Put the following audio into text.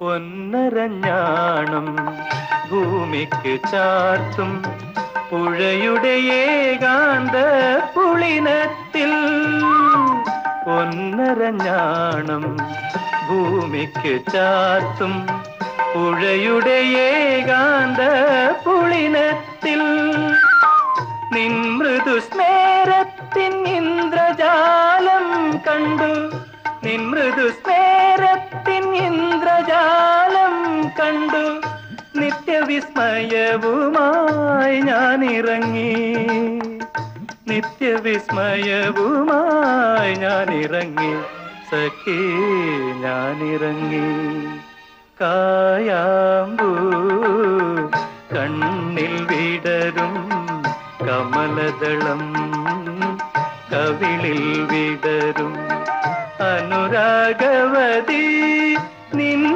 പൊന്നരഞ്ഞാണം ഭൂമിക്ക് ചാർത്തും പുഴയുടെ ഏകാന്ത പുളിനത്തിൽ. പൊന്നരഞ്ഞാണം ഭൂമിക്ക് ചാർത്തും പുഴയുടെ ഏകാന്ത പുളിനത്തിൽ. നിൻ മൃദുസ്മേരത്തിൻ ഇന്ദ്രജാലം കണ്ടു. നിൻ മൃദുസ്മേരത്തിൻ ഇന്ദ്രജാലം കണ്ടു നിത്യവിസ്മയവുമായി ഞാൻ ഇറങ്ങി നിത്യവിസ്മയവുമായി ഞാൻ ഇറങ്ങി സഖി ഞാൻ ഇറങ്ങി കായാമ്പൂ കണ്ണിൽ വിടരും കമലദളം കവിളിൽ വിടരും. അനുരാഗവതി నిన్